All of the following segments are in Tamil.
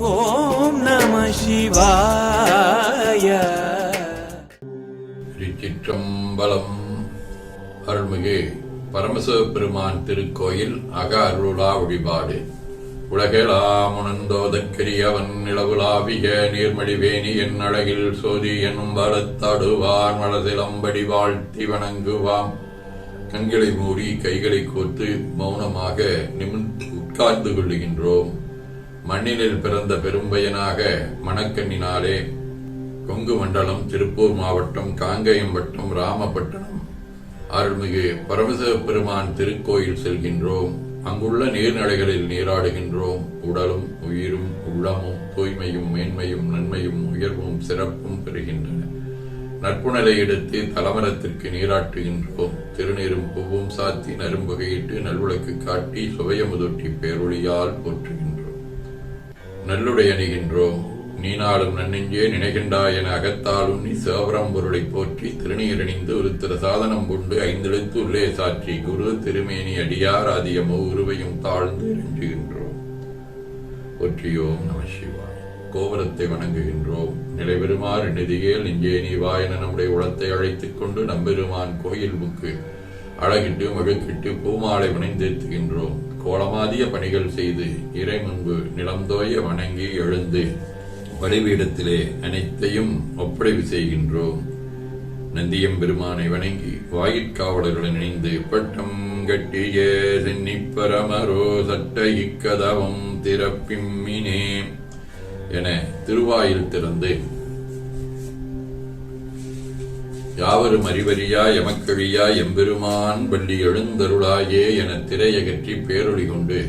ஓம் நம சிவாய. திருச்சிற்றம்பலம் அருள்மிகு பரமசிவ பெருமான் திருக்கோயில் அக அருளா வழிபாடு உலகெலாம் உணர்ந்தோதக்கரியவன் நிலவுலாவிய நீர்மடிவேணி என் அழகில் சோதி என்னும் வரத்தடுவான் மலதிலம்படி வாழ்த்தி வணங்குவாம். கண்களை மூடி கைகளை கோர்த்து மௌனமாக நிமிர்ந்து உட்கார்ந்து கொள்ளுகின்றோம். மண்ணினில் பிறந்த பெரும்பயனாக மணக்கண்ணினாலே கொங்கு மண்டலம் திருப்பூர் மாவட்டம் காங்கயம் வட்டம் ராமபட்டணம் அருள்மிகு பரமசிவ பெருமான் திருக்கோயில் செல்கின்றோம். அங்குள்ள நீர்நிலைகளில் நீராடுகின்றோம். உடலும் உயிரும் உள்ளமும் தூய்மையும் மேன்மையும் நன்மையும் உயர்வும் சிறப்பும் பெறுகின்றன. நட்புணலை எடுத்து தலமரத்திற்கு நீராட்டுகின்றோம். திருநீரும் பூவும் சாத்தி நரும்புகையிட்டு நல்விளக்கு காட்டி சுவையமுதொட்டி பேரொழியால் போற்றுகின்றோம். நல்லுடை அணிகின்றோம் நீ நாளும் நன்னெஞ்சே நினைகின்றாய் என அகத்தாலும் நீ சேவரம் பொருளை போற்றி திருநீரணிந்து ஒரு திரு சாதனம் கொண்டு ஐந்தெழுத்து உள்ளே சாற்றி குரு திருமேனி அடியார் ஆதிய உருவையும் தாழ்ந்து இறங்குகின்றோம் ஒற்றியோம் நம சிவாய். கோபுரத்தை வணங்குகின்றோம். நிலைபெறுமாறு நிதியேல் நெஞ்சே நீ என நம்முடைய உளத்தை அழைத்துக் கொண்டு நம்பெருமான் கோயில் புக்கு அழகிட்டு மழுக்கிட்டு பூமாலை வணைந்தேத்துகின்றோம் கோலமாதிய பணிகள் செய்து இறை முன்பு நிலந்தோய வணங்கி எழுந்து வழிபீடத்திலே அனைத்தையும் ஒப்படைவு செய்கின்றோம். நந்தியம் பெருமானை வணங்கி வாயிற்காவலர்களுடன் இணைந்து பட்டம் கட்டிய சென்னிப்பரமரோ சட்ட இக்கதவம் திறப்பிம்மினே என திருவாயில் திறந்து யாவரும் அறிவறியா எமக்கழியா எம்பெருமான் பள்ளி எழுந்தருளாயே என திரையகற்றி பேரொளி கொண்டு.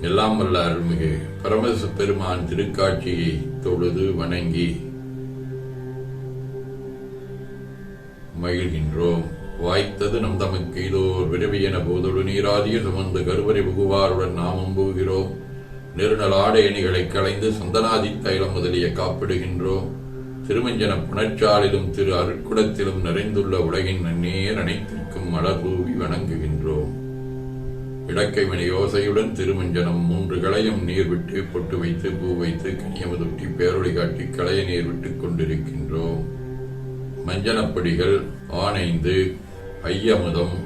எல்லாம் வல்ல அருள்மிகு பரமச பெருமான் திருக்காட்சியை தொழுது வணங்கி மகிழ்கின்றோம். வாய்த்தது நம் தமக்கு இதோர் விரவி என போதொடு நீராதிய சுமந்து கருவறை புகுவாருடன் நாம் போகிறோம். நெருநல் ஆடை களைந்து சந்தனாதி தைலம் முதலிய காப்பிடுகின்றோம். திருமஞ்சன புணர்ச்சாலிலும் திரு அருட்குடத்திலும் நிறைந்துள்ள உலகின் நன்னேர் அனைத்திற்கும் மலர் தூவி வணங்குகின்றோம். இடக்கை மணி யோசையுடன் திருமஞ்சனம் மூன்று களையும் நீர் விட்டு பொட்டு வைத்து பூ வைத்து கனியமதுட்டி பேரொழி காட்டி களைய நீர் விட்டுக் கொண்டிருக்கின்றோம். மஞ்சனப்படிகள் ஆனைந்து ஐயமுதம்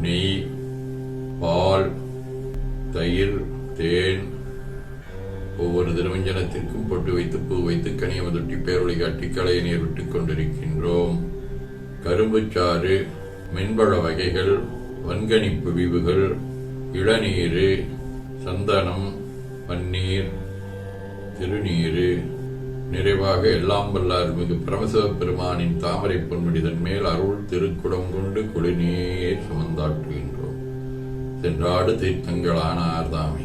நெய் பால் தயிர் தேன் ஒவ்வொரு திருமஞ்சனத்திற்கும் பொட்டு வைத்து பூ வைத்து கனியமுதுட்டி பேரொழி காட்டி களைய நீர் விட்டுக் கொண்டிருக்கின்றோம். கரும்புச்சாறு மென்பழ வகைகள் வன்கணிப்பு விவுகள் இளநீர் சந்தனம் பன்னீர் திருநீர் நிறைவாக எல்லாம் வல்ல மிகு பிரமசிவ பெருமானின் தாமரை பொன்முடிதன் மேல் அருள் திருக்குடம் கொண்டு குடிநீர் சுமந்தாட்டுகின்றோம் சென்றாடு தீர்த்தங்களான ஆர்தாமே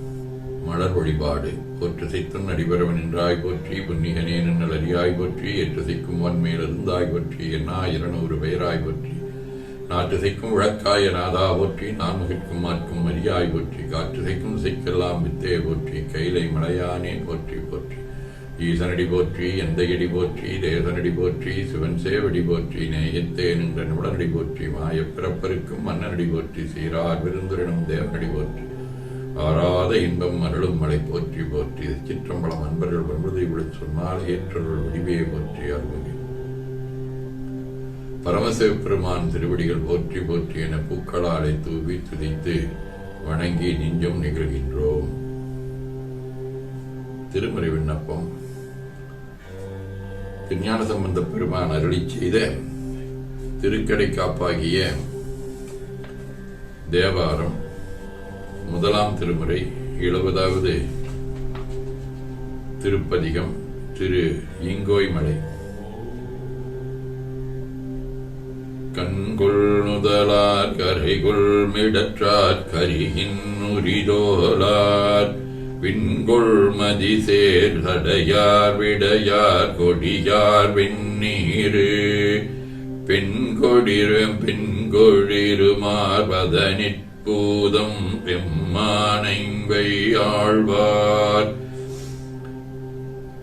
மலர் வழிபாடு. போற்று சித்தன் அடிபரவன் என்றாய் போற்றி புன்னிகனே நன்னல் அறியாய் போற்றி ஏற்று சிக்கும் வன்மேல் இருந்தாய் போற்றி என்னா இருநூறு பெயராய் போற்றி. நாற்று செய்க்கும் விளக்காய நாதா போற்றி நான் முகிற்கும் மாற்கும் மரியாய் போற்றி. காற்று செய்க்கும் சிக்கெல்லாம் வித்தே போற்றி கைலை மலையானே போற்றி போற்றி. ஈசனடி போற்றி எந்தையடி போற்றி தேசனடி போற்றி சிவன் சேவடி போற்றி நேயத்தே நின்ற நிபுணனடி போற்றி மாயப் பிறப்பருக்கும் மன்னனடி போற்றி சீரார் விருந்துரனும் தேவனடி போற்றி. ஆறாத இன்பம் அருளும் மலை போற்றி போற்றி சிற்றம்பலம் அன்பர்கள் வன்பதை விழ சொன்னால் ஏற்றருள் வடிவையை போற்றி அருள்மிகு பரமசிவ பெருமான் திருவடிகள் போற்றி போற்றி என பூக்களாலை தூவி துதித்து வணங்கி நெஞ்சம் நிகழ்கின்றோம். திருமறை விண்ணப்பம். திருஞான சம்பந்த பெருமான் அருளி செய்த திருக்கடை காப்பாகிய தேவாரம். முதலாம் திருமுறை எழுபதாவது திருப்பதிகம் திரு ஈங்கோய் மலை. கண்கொள் நுதலார் கரைகொள் மிடற்றார் கரியின் உரிதோலார். விண்கொள் மதி சேர் சடையார் விடையார் கொடியார் வெண்ணீரு கொடிருமார் பெண்கொழிருமார் பூதம் பெம்மானைங்கை ஆழ்வார்.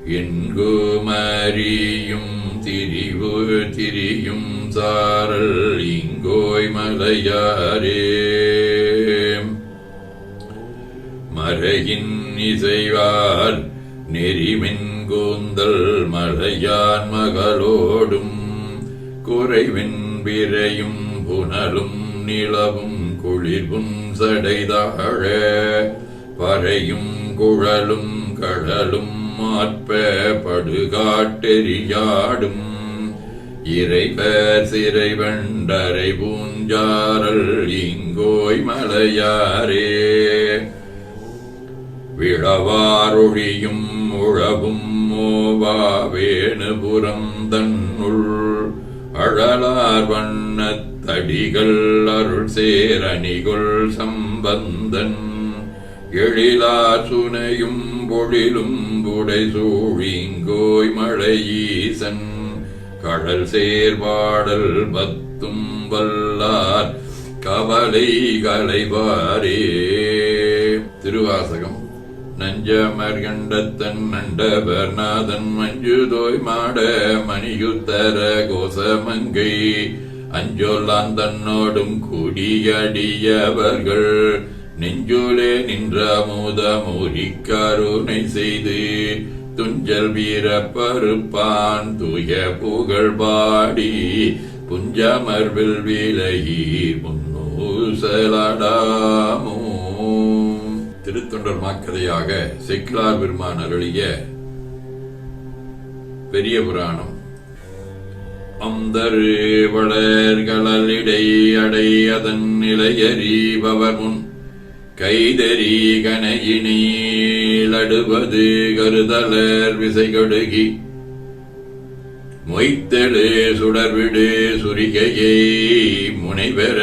என்குமரியும் திரிவு திரியும் சாரல் இங்கோய் மலையாரே. மறையின் இசைவார் நெறிமின் கூந்தல் மழையான் மகளோடும் குறைவின் விரையும் புனலும் நிலவும் குளிர்வும் சடைதாழ பறையும் குழலும் கடலும் மாற்ப படுகாட்டெறியாடும் இறைவர் சிறை வண்டரை பூஞ்சாரல் இங்கோய் மலையாரே. விழவாரொழியும் உழவும் மோவா வேணுபுரம் தன்னுள் அழலார் வண்ணத் தடிகள் அருள் சேரணிகுள் சம்பந்தன். எழிலார் சுனையும் பொழிலும் புடை சூழிங்கோய் மழையீசன். கடல் சேர்பாடல் பத்தும் வல்லார் கவலை கலைவாரே திருவாசகம். நஞ்சமர்கண்டத்தன் நண்டவர் நாதன் மஞ்சுதோய் மாட மணியுத்தர கோசமங்கை. அஞ்சொல்லான் தன்னோடும் கூடியடியவர்கள் நெஞ்சோலே நின்ற மூத மூரிக்கருணை செய்து துஞ்சல் வீர பருப்பான் தூய புகழ் பாடி புஞ்சமர்வில் விலகி முன்னூசலடாமோ. திருத்தொண்டர் மாக்கதையாக செக்கிலார் பெருமான் அருளிய பெரிய புராணம். அந்தரு வளர்களிடை அடையதன் நிலையறிபவர் முன் கைதறி கனையினீளடுவது கருதலர் விசைகடுகி. மொய்த்தெழு சுடர்விடு சுரிகையை முனைவர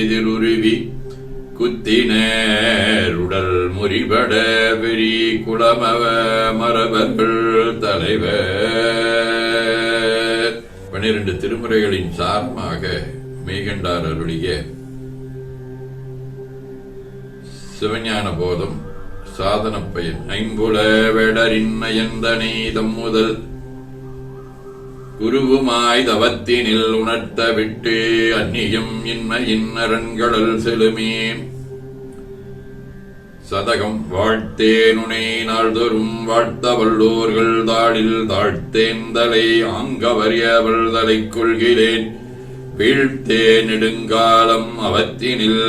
எதிருருவி. குத்தினர் உடல் முறிபட பெரி குளமவ மரபர்கள் தலைவர். பனிரெண்டு திருமுறைகளின் சாரமாக மேகண்டார் அருளிய சிவஞான போதம் சாதன பயன். ஐம்புல வேடரின் நயந்தனை தம்முதல் குருவுமாய் தவத்தினில் உணர்த்த விட்டு அந்நியம் இன்மையின் அரண்கடல் செலுமே. சதகம் வாழ்த்தேனுனை நாள்தோறும் வாழ்த்த வல்லோர்கள் தாளில் தாழ்த்தேந்தலை ஆங்கவரியவள் தலை கொள்கிறேன். வீழ்த்தே நெடுங்காலம் அவத்தினில்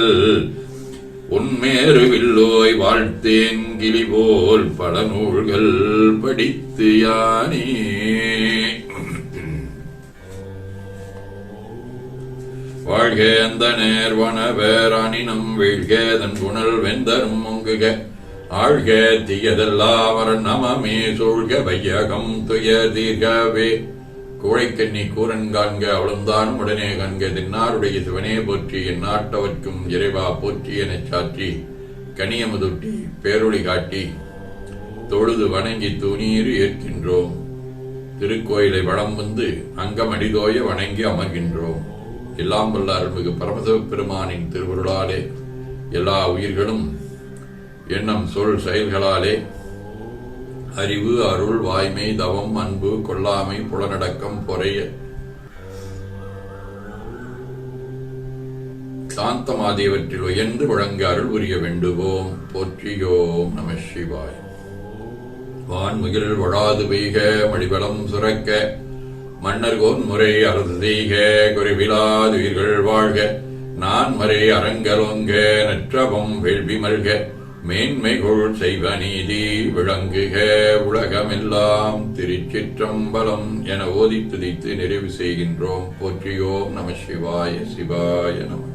உன்மேருவில்லோய் வாழ்த்தேன் கிளிபோல் பல நூல்கள் படித்து யானே வாழ்க அந்த நேர்வன வேரானினம் வீழ்கேதன் குணல் வெந்தரும் முங்குக. ஆழ்க தீயதெல்லாம் நமமே சூழ்க வையகம் துய தீர்கவே. கோழைக்கண்ணி கூரன் காண்க அவளும்தான் உடனே கண்க தின்னாருடைய சிவனே போற்றி என் நாட்டவர்க்கும் இறைவா போற்றி எனச் சாற்றி. கனியமுதுட்டி பேரொளி காட்டி தொழுது வணங்கி துணீர் ஏற்கின்றோம். திருக்கோயிலை வளம் வந்து அங்கமடிதோய வணங்கி அமர்கின்றோம். எல்லாம் வல்ல அருள்மிகு பரமசிவ பெருமானின் திருவருளாலே எல்லா உயிர்களும் எண்ணம் சொல் செயல்களாலே அறிவு அருள் வாய்மை தவம் அன்பு கொல்லாமை புலனடக்கம் பொறைய சாந்தமாதியவற்றில் உயர்ந்து வழங்க அருள் புரிய வேண்டுவோம். போற்றியோம் நம சிவாய். வான்முகில் வழாது பெய்க மடிபலம் சுரக்க மன்னர்கோன் முறை அரசு செய்க குறைவிலாதுயிர்கள் வாழ்க. நான் மறை அறங்கலோங்க நற்றவம் வேள்வி மல்க. மேன்மைகொள் செய்வ நீதி விளங்குக. உலகமெல்லாம் திருச்சிற்றம்பலம் என ஓதி துதித்து நிறைவு செய்கின்றோம். போற்றியோம் நம சிவாய சிவாய நம.